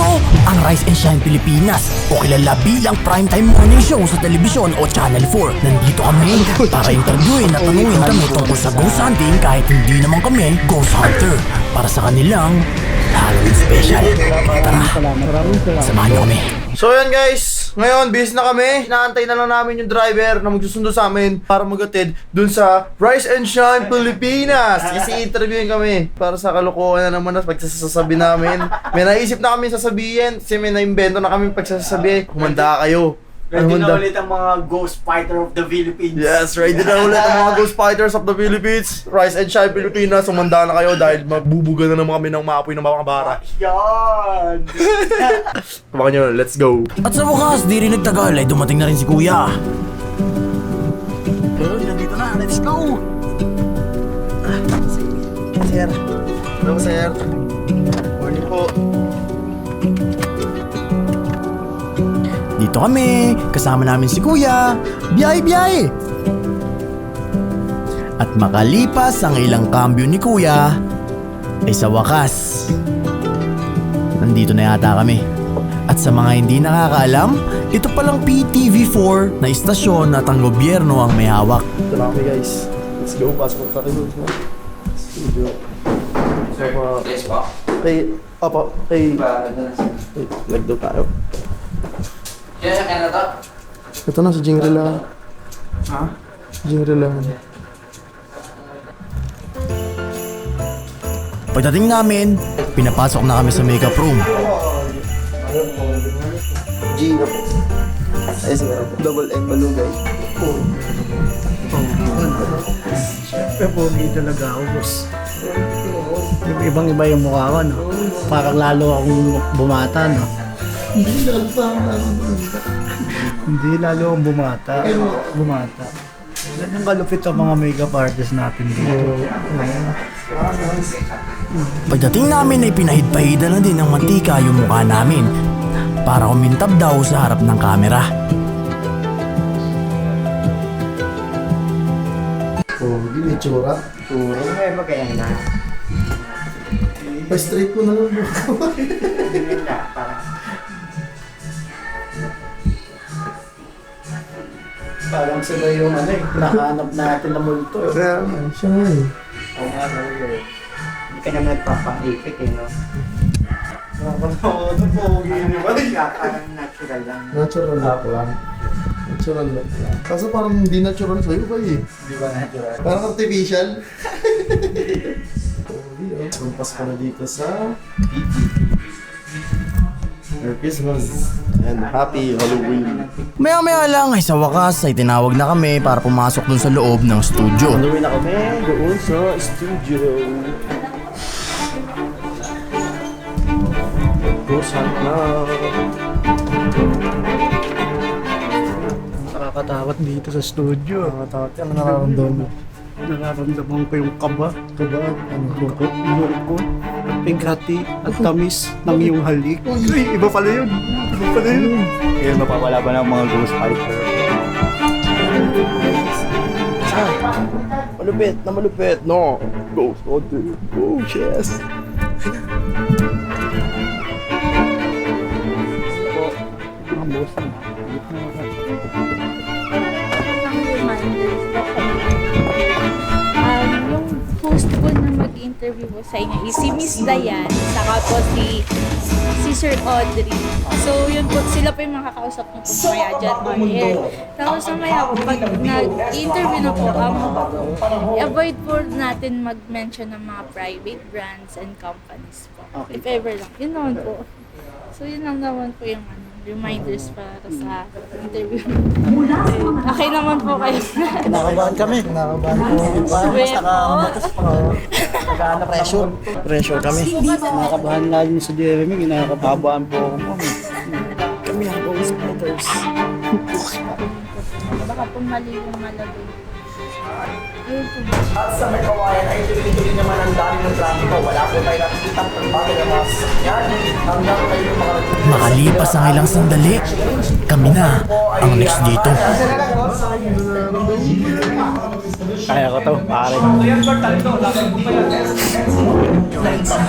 Ito ang Rise and Shine Pilipinas o kilala bilang primetime morning show sa telebisyon o Channel 4. Nandito kami para interviewin at tanungin kami tungkol sa ghost hunting kahit hindi naman kami ghost hunter. Para sa kanilang Halloween special. Tara, samahan niyo kami. So yan guys, ngayon busy na kami. Inaantay na lang namin yung driver na magsusundo sa amin para magatid dun sa Rise and Shine Pilipinas. Kasi interviewin kami para sa kalokohan na naman na pagsasasabi namin. May naisip na kami sasabihin kasi may naimbento na kami pagsasasabi. Humanda kayo. Ready na ulit ang mga Ghost Fighter of the Philippines. Yes, ready na ulit ang mga Ghost Fighters of the Philippines. Rise and Shine Pilipinas. Humanda na kayo dahil mabubuga na naman kami ng maapoy ng mga bara. Yan! Tumakan nyo, let's go. At sa wakas, di rin nagtagal ay dumating na rin si Kuya. Nandito na, let's go! Sir. Hello, sir. Dito kami, kasama namin si Kuya. Biyay-biyay! At makalipas ang ilang kambyo ni Kuya, ay sa wakas, nandito na yata kami. At sa mga hindi nakakaalam, ito palang PTV4 na istasyon at ang gobyerno ang may hawak. Ito na kami guys. Let's go, pasok na tayo. Studio. Sir, Opo. yes po. Kay, opo, kay, nagdo tayo. Kaya sa to? Ito na, si Jingri lang. Ha? Jingri lang. Pagdating namin, pinapasok na kami sa makeup room. G na po. Ay, sige. Double M malugay. Siyempre, pogi talaga ako, boss. Ibang iba yung mukha ko, no? Parang lalo akong bumata, no? Hindi lalo akong bumata. Bumata. Ganyan kalupit ang mga makeup artist natin dito. Pagdating namin ay pinahid-pahida na din ng mantika yung mukha namin para kumintab daw sa harap ng kamera. Oh, gini tsura. Puro may magkaya na. Pa-straight ko na lang. Parang sila yung ano eh, nakahanap natin na multo. eh. Kaya, siya nga eh. Oo nga, ano eh. Hindi ka naman nagpapangipit eh, no? Nakakatawa pogi ni Parang natural lang. Natural look lang. Natural lang. Kaso parang hindi natural sa'yo ba eh. Di ba natural? Parang artificial. Oh. Lumpas ka na dito sa Merry Christmas and Happy Halloween. Maya-maya lang ay sa wakas ay tinawag na kami para pumasok dun sa loob ng studio. Halloween na kami doon sa studio. Hunt na. Nakakatakot dito sa studio. Nakakatakot yan. Ano nararamdaman mo? Nararamdaman ko yung kaba, kaba, ano, lungkot, lungkot, pighati, at tamis ng iyong halik. Uy, iba pala yun. Iba pala yun. Ngayon, mapawala ba ng mga ghost fighter? Malupit na malupit. No. Ghost hunter. Oh, yes. Po sa inyo is si Miss Dayan, saka po si si Sir Audrey. So, yun po, sila po yung makakausap niyo po maya dyan on air. Tapos mamaya po, pag nag-interview na po, um, i-avoid po natin mag-mention ng mga private brands and companies po. If ever lang. Yun naman po. So, yun lang naman po yung ano, reminders para sa interview. Okay naman po kayo. Kinakabahan kami. Kinakabahan ko. Sweat po. Nagana pressure. Pressure kami. Kinakabahan lalo sa Jeremy. Kinakabahan po ako. Kami ang ghost fighters. Baka po mali yung malagay. At sa may kawayan ay tuloy-tuloy naman ang dami ng trafiko. Wala po tayo nakikita ang pagbagal ng mga sasakyan hanggang kayo makarating. Makalipas ang ilang sandali, kami na ang next dito. Kaya ko to, pare.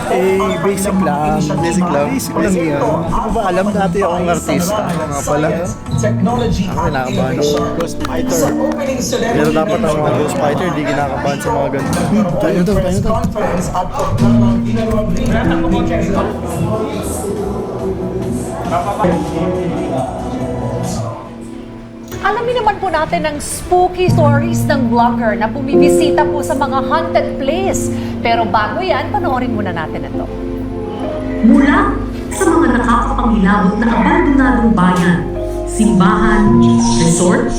Eh, basic lang. Basic lang. Basic lang yan. Hindi ba alam dati akong artista? Ako nga pala. Ako kinakabahan ako. Ghost fighter. Pero dapat ako mga ghost fighter, di kinakabahan sa mga ganito. Tayo to, tayo to. Alamin naman po natin ang spooky stories ng vlogger na bumibisita po sa mga haunted place. Pero bago yan, panoorin muna natin ito. Mula sa mga nakakapangilabot na abandonadong bayan, simbahan, resort,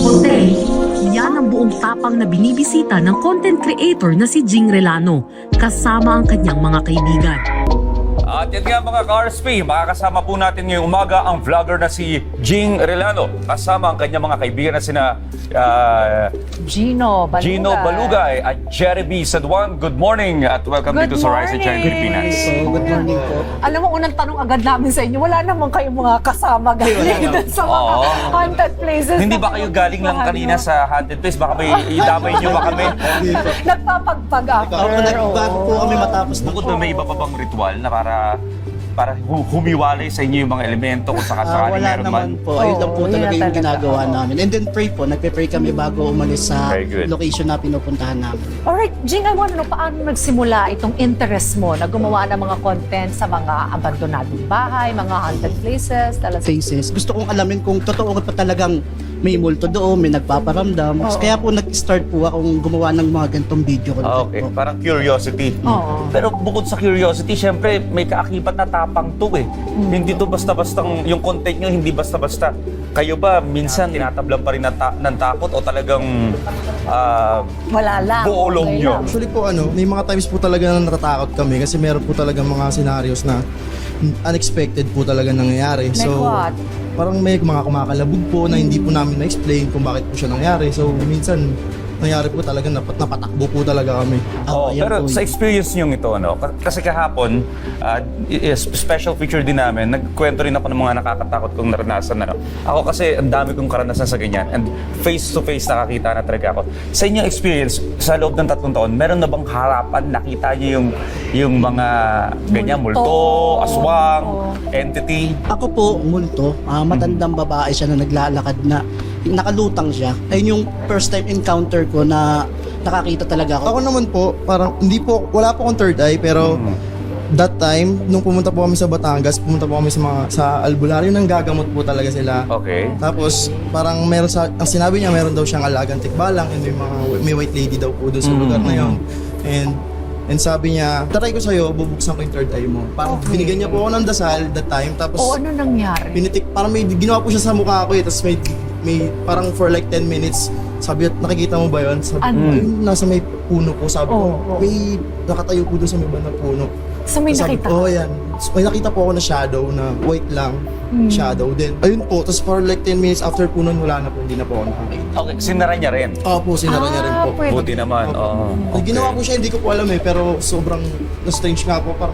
hotel, buong tapang na binibisita ng content creator na si Jing Relano kasama ang kanyang mga kaibigan. At yan nga mga ka-RSP, makakasama po natin ngayong umaga ang vlogger na si Jing Relano. Kasama ang kanyang mga kaibigan na sina ah, Gino Balugay. Gino Balugay at Jeremy Saduan. Good morning at welcome Good dito sa Rise and Shine morning. Pilipinas. good morning po. Alam mo, unang tanong agad namin sa inyo, wala naman kayong mga kasama galing dun sa mga Oo. haunted places. Hindi na ba kayo galing lang pinupuntahan kanina nyo? sa haunted place? Baka may idamay nyo ba kami? Nagpapagpag after. Ako nagbago po kami matapos na Bukod na may iba pa bang ritual na para para hu- humiwalay sa inyo yung mga elemento kung Ah, sakasakali wala meron man. naman po. Ayun lang po Oo, talaga yung talaga. ginagawa namin. And then pray po. Nagpe-pray kami bago umalis sa Very good. location na pinupuntahan namin. Alright, Jing, I wanna know, paano nagsimula itong interest mo na gumawa ng mga content sa mga abandonadong bahay, mga haunted places, talaga faces. Gusto kong alamin kung totoo pa talagang may multo doon, may nagpaparamdam. Oo. Kaya po nag-start po akong gumawa ng mga ganitong video content Ah, okay, po. parang curiosity. Oo. Pero bukod sa curiosity, syempre may kaakibat na tapang to eh. Hindi to basta-basta, yung content nyo hindi basta-basta. Kayo ba minsan tinatablan pa rin ng, ta- ng takot o talagang ah, wala lang. buolong okay nyo? lang. Actually po ano, may mga times po talaga na natatakot kami kasi meron po talaga mga scenarios na unexpected po talaga nangyayari. Like what? Parang may mga kumakalabog po na hindi po namin na-explain kung bakit po siya nangyari. So minsan nangyari po talaga napat napatakbo po talaga kami. Oh, ayan pero po sa yun. experience nyo ito, ano, k- kasi kahapon, ah, i- i- special feature din namin, nagkwento rin ako ng mga nakakatakot kong naranasan. Ano. Ako kasi, ang dami kong karanasan sa ganyan. And face-to-face nakakita na talaga ako. Sa inyong experience, sa loob ng tatlong taon, meron na bang harapan, nakita nyo yung, yung mga ganyan, multo, Multo. aswang, entity? Ako po, multo, ah, matandang babae siya na naglalakad na nakalutang siya. Ayun yung first time encounter ko na nakakita talaga ako. Ako naman po, parang hindi po, wala po akong third eye pero that time, nung pumunta po kami sa Batangas, pumunta po kami sa mga sa albularyo nang gagamot po talaga sila. Okay. Tapos parang meron sa ang sinabi niya meron daw siyang alagang tikbalang and may mga may white lady daw po doon sa Mm. lugar na yon. And and sabi niya, "Taray ko sa'yo, bubuksan ko yung third eye mo." Parang Okay. binigyan niya po ako ng dasal that time tapos O ano nangyari? pinitik parang may ginawa po siya sa mukha ko eh tapos may may parang for like 10 minutes sabi at nakikita mo ba yon sabi Ano? ko "Ayun, nasa may puno po sabi Oo, ko oo. may nakatayo po doon sa may bandang puno So may sabi nakita ko, oh ka? yan. So, may nakita po ako na shadow na white lang. Hmm. Shadow. Then, ayun po. Tapos for like 10 minutes after po nun, wala na po. Hindi na po ako nakakita. Okay, sinara niya rin. Oo po, sinara niya rin po. Ah, pwede. Buti naman. Oh, May Ginawa po siya, hindi ko po alam eh. Pero sobrang na-strange nga po. Parang,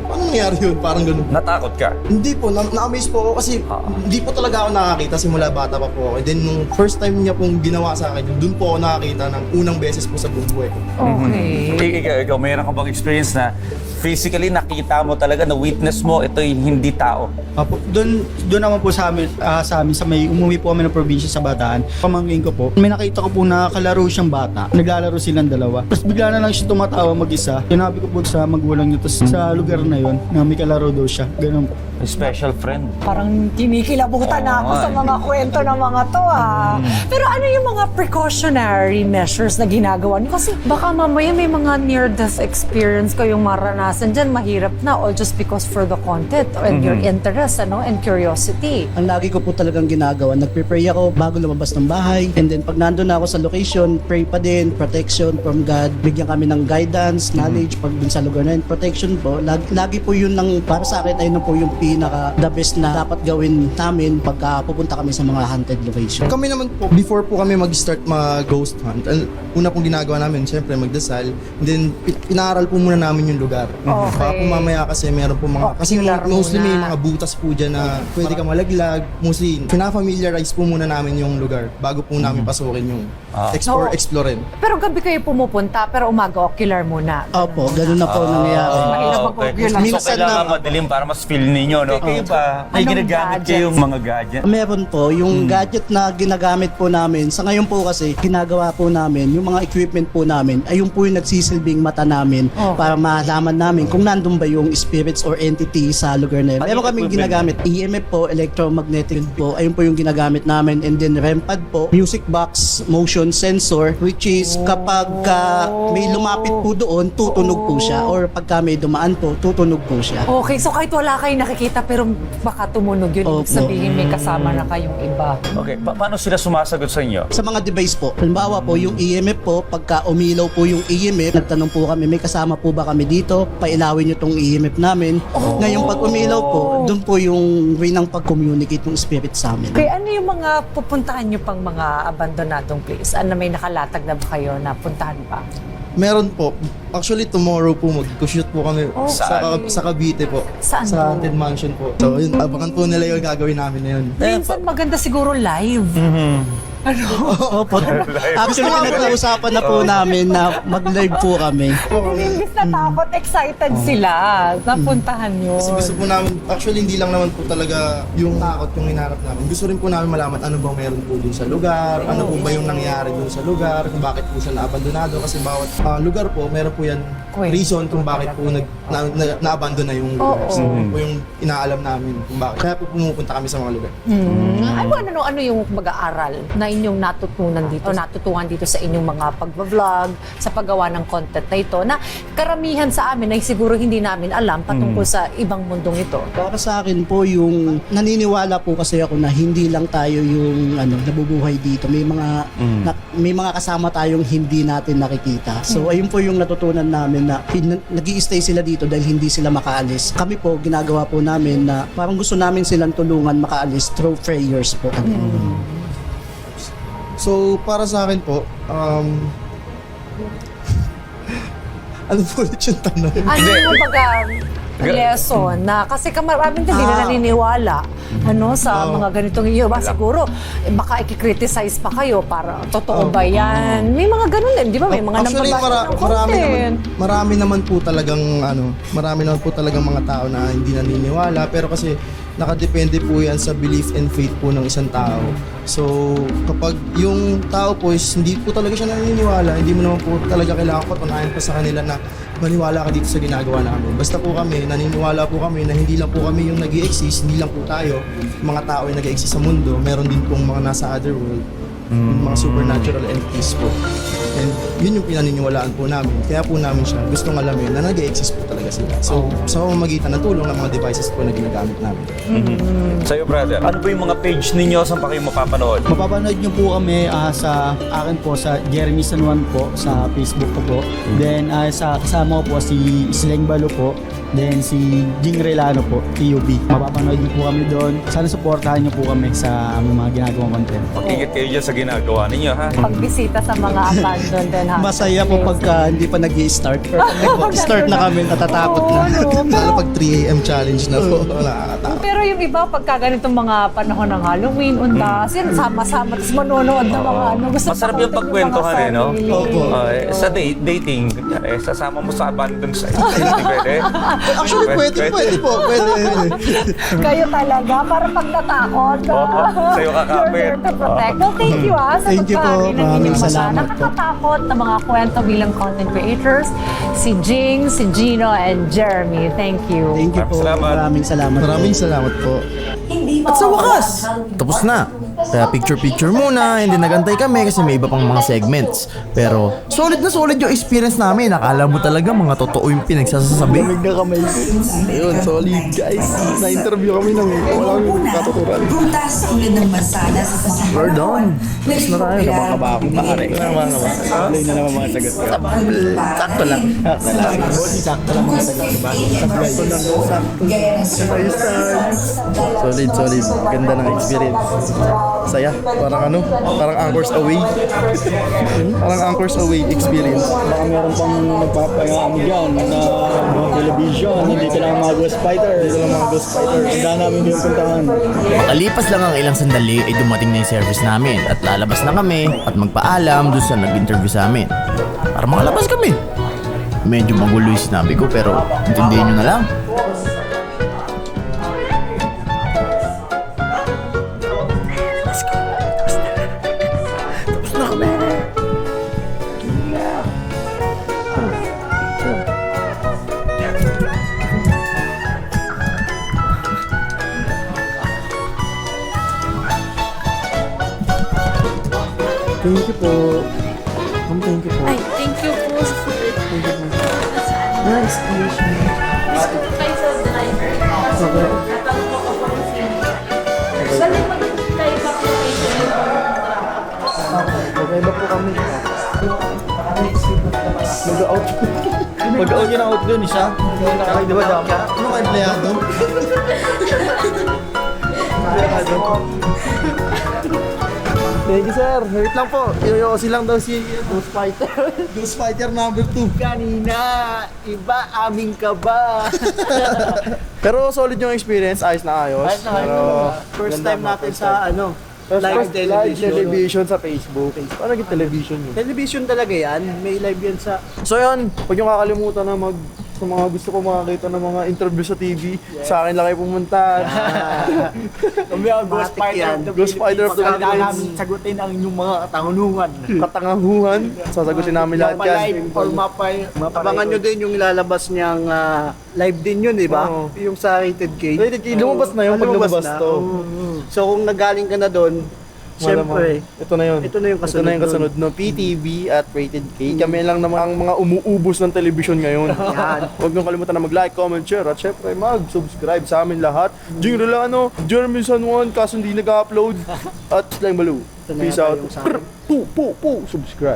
paano nangyari yun? Parang ganun. Natakot ka? Hindi po, na- na-amaze po ako kasi Ah. hindi po talaga ako nakakita simula bata pa po ako. Then nung first time niya pong ginawa sa akin, doon po ako nakakita ng unang beses po sa buong buhay ko. Okay. Ik- Ikaw, ikaw, mayroon ka bang experience na physically nakita mo talaga, na witness mo, ito'y hindi tao? Apo, doon doon naman po sa amin, ah, sa amin sa may umuwi po kami ng probinsya sa Bataan. Pamangkin ko po. May nakita ko po na kalaro siyang bata. Naglalaro silang dalawa. Tapos bigla na lang siya tumatawa mag-isa. Sinabi ko po sa magulang niya tapos sa lugar na yon na may kalaro daw siya. Ganun po. A special friend. Parang kinikilabutan na ako sa eh. mga kwento ng mga to ah. Pero ano yung mga precautionary measures na ginagawa niyo? Kasi baka mamaya may mga near-death experience kayong maranasan dyan, mahirap na all just because for the content and your interest ano, and curiosity. Ang lagi ko po talagang ginagawa, nagpe-pray ako bago lumabas ng bahay. And then pag nandun na ako sa location, pray pa din, protection from God. Bigyan kami ng guidance, knowledge pag dun sa lugar na yun. Protection po, lagi, lagi po yun ng, para sa akin, ayun na po yung pinaka the best na dapat gawin namin pagka pupunta kami sa mga haunted location. Kami naman po, before po kami mag-start mag-ghost hunt, ang una pong ginagawa namin, syempre magdasal, and then inaaral po muna namin yung lugar. Okay. Baka po mamaya kasi meron po mga, kasi Ocular mostly may muna. mga butas po dyan na pwede ka malaglag. Mostly, pinafamiliarize po muna namin yung lugar bago po namin pasukin yung Ah. explore, Oo. explorein. Pero gabi kayo pumupunta, pero umaga ocular muna. Opo, ganun na po nangyayari. Mahirap Ah, mag-ocular. So, Minsan kailangan na- madilim para mas feel ninyo, no? Kayo ba? May Anong ginagamit gadgets? kayong mga gadget? Meron po, yung gadget na ginagamit po namin, sa ngayon po kasi, ginagawa po namin, yung mga equipment po namin, ay yung po yung nagsisilbing mata namin Oh. para malaman namin kung nandun ba yung spirits or entity sa lugar na yun. Ano Meron yung kaming equipment? ginagamit, EMF po, electromagnetic po, ayun po yung ginagamit namin, and then REM pad po, music box, motion sensor, which is kapag ah, may lumapit po doon, tutunog po siya, or pagka may dumaan po, tutunog po siya. Okay, so kahit wala kayong nakikita pero baka tumunog yun, ibig Opo. sabihin may kasama na kayong iba. Okay, pa- paano sila sumasagot sa inyo? sa mga device po. Halimbawa po, yung EMF po, pagka umilaw po yung EMF, nagtanong po kami, may kasama po ba kami dito? Pailawin nyo tong EMF namin. Ngayon, pag umilaw po, doon po yung way ng pag-communicate ng spirit sa amin. Okay, ano yung mga pupuntahan nyo pang mga abandonadong place? Ano may nakalatag na ba kayo na puntahan pa? Meron po. Actually, tomorrow po mag-shoot po kami sa, sa Cavite po. Saan Sa? Haunted Mansion po. So, yun, abangan po nila yung gagawin namin na yun. Minsan maganda siguro live. Opo. Actually, pinag-uusapan na po namin na mag-live po kami. Imbis na takot, excited sila na puntahan nyo. Kasi gusto po namin, actually hindi lang naman po talaga yung takot yung hinarap namin. Gusto rin po namin malaman ano bang meron po dun sa lugar, ano po ba yung nangyari dun sa lugar, kung bakit po siya naabandonado. Kasi bawat ah, lugar po, meron po yan Kwento. reason kung bakit po nag, na, na, na-abandon na yung lugar. Oo. So, yun po yung inaalam namin kung bakit. Kaya po pumupunta kami sa mga lugar. Hmm. Ano, ano, ano yung mag-aaral na inyong natutunan dito, natutuhan dito sa inyong mga pag-vlog, sa paggawa ng content na ito, na karamihan sa amin ay siguro hindi namin alam patungkol sa ibang mundong ito. Para sa akin po yung naniniwala po kasi ako na hindi lang tayo yung ano nabubuhay dito. May mga na- may mga kasama tayong hindi natin nakikita. So ayun po yung natutunan namin na hin- nag-i-stay sila dito dahil hindi sila makaalis. Kami po ginagawa po namin na parang gusto namin silang tulungan makaalis through prayers po. So, para sa akin po, um, ano po ulit yung tanong? Ano yung baga lesson na kasi kamaraming hindi na Ah. naniniwala ano sa Oo. mga ganitong iyo ba siguro eh, baka i-criticize pa kayo para totoo ba yan? May mga ganun din di ba? May mga Actually, mara- ng marami naman, content marami naman po talagang ano, marami naman po talagang mga tao na hindi naniniwala. Pero kasi nakadepende po yan sa belief and faith po ng isang tao. So, kapag yung tao po is hindi po talaga siya naniniwala, hindi mo naman po talaga kailangan patunayan pa sa kanila na maniwala ka dito sa ginagawa namin. Basta po kami, naniniwala po kami na hindi lang po kami yung nag exist hindi lang po tayo, mga tao yung nag exist sa mundo, meron din pong mga nasa other world, yung mga supernatural entities po. And yun yung pinaniniwalaan po namin. Kaya po namin siya gustong alamin na nag exist po talaga sila. So, sa pamamagitan ng tulong ng mga devices po na ginagamit namin. Sa'yo, brother, ano ba yung mga page ninyo? Saan pa kayo mapapanood? Mapapanood nyo po kami ah, sa akin po sa Jeremy San Juan po sa Facebook ko po. Then ah, sa kasama ko po si Sleng Balo po. Then si Jing Relano po, TUB. Mapapanood nyo po kami doon. Sana supportahan nyo po kami sa aming mga ginagawang content. Mag-ingat kayo dyan sa ginagawa ninyo, ha? pagbisita sa mga abandoned and haunted Masaya po places. pagka hindi pa nag start Pero pag nag-start na kami, natatakot na. Oo, no? Lalo pag 3 a.m. challenge na po, nakakatakot. Pero yung iba, pagka ganitong mga panahon ng Halloween, undas, yan, sama-sama, tapos manonood ng mga ano. Gusto Masarap yung pa pagkwentuhan eh, no? Opo. Ah, eh, sa date, dating, kunyari, eh, sasama mo sa abandoned site. Hindi pwede. Actually, pwede, pwede po. Pwede. Kayo talaga, para pag natakot. Opo, sa'yo kakapit. You're there to protect. Well, thank you ah, sa Thank you po. pagbahagi ng Maraming inyong mga salamat po. nakakatakot na mga kwento bilang content creators. Si Jing, si Gino, and Jeremy. Thank you. Thank you po. Maraming salamat. Maraming salamat. po. Maraming salamat po. At sa wakas, tapos na Kaya picture-picture muna, hindi nagantay kami kasi may iba pang mga segments. Pero solid na solid yung experience namin. Akala mo talaga mga totoo yung pinagsasasabi. Lamig na kamay ko. Ayun, solid guys. Na-interview kami ng walang katuturan. Prutas tulad ng mansanas at mga We're done. Tapos na tayo. Kabaka ako, pare. Tuloy na naman mga sagot ko. Sakto lang. Sakto lang. Sakto lang mga sagot ko. Sakto lang. Sakto. Tayo. Solid, solid. Ganda ng experience. Saya. Parang ano? Parang Anchors Away. Parang Anchors Away experience. Baka meron pang nagpapayaan dyan na mga television. Nandito lang mga Ghost Fighter. Nandito lang mga Ghost Fighter. Tanda namin yung puntahan. Makalipas lang ang ilang sandali ay dumating na yung service namin at lalabas na kami at magpaalam doon sa nag-interview sa amin. Para makalabas kami. Medyo magulo yung sinabi ko pero intindihin nyo na lang. Thank you po. Ma'am, thank you po. Ay, thank you po, sir. Nice to meet you. Kayo sa driver. Kasi natanong ko po kung sino. Bali, magkaiba ko kayo. Magkaiba po kami. Mag-out. Mag-out yun ang out doon, isa. Ay, di ba dami? Ano ka empleyado? Thank you, sir. Wait lang po. Yoyosi lang daw si Ghost Fighter. Ghost Fighter number 2. Kanina, iba aming ka ba? Pero solid yung experience, ayos na ayos. Ayos na kayo. Pero First time natin sa ano, live live television. television sa Facebook. Paano naging television yun? Television talaga yan. May live yan sa... So yun, huwag yung kakalimutan na mag sa mga gusto ko makakita ng mga interview sa TV, sa akin lang kayo pumunta. Kami ang Ghost Fighter. Ghost Fighter of the Philippines. namin sagutin ang inyong mga katanungan. Katangahuhan, sasagutin namin lahat Mapa-live yan. or mapay... Abangan nyo din yung ilalabas niyang ah, live din yun, di ba? Oo. Yung sa Rated K. Rated K, lumabas na yun Ah, pag lumabas na. to. So kung nagaling ka na doon, Siyempre, ito na yun. ito na yung kasunod Ito na yung kasunod no, PTV at Rated K. Kami lang naman ang mga umuubos ng television ngayon. Yan. Huwag niyong kalimutan na mag-like, comment, share, at syempre mag-subscribe sa amin lahat. Jing Rolano, Jeremy San Juan, kaso hindi nag-upload. At Slang Baloo. Peace out. akin. Pu, pu, pu, subscribe.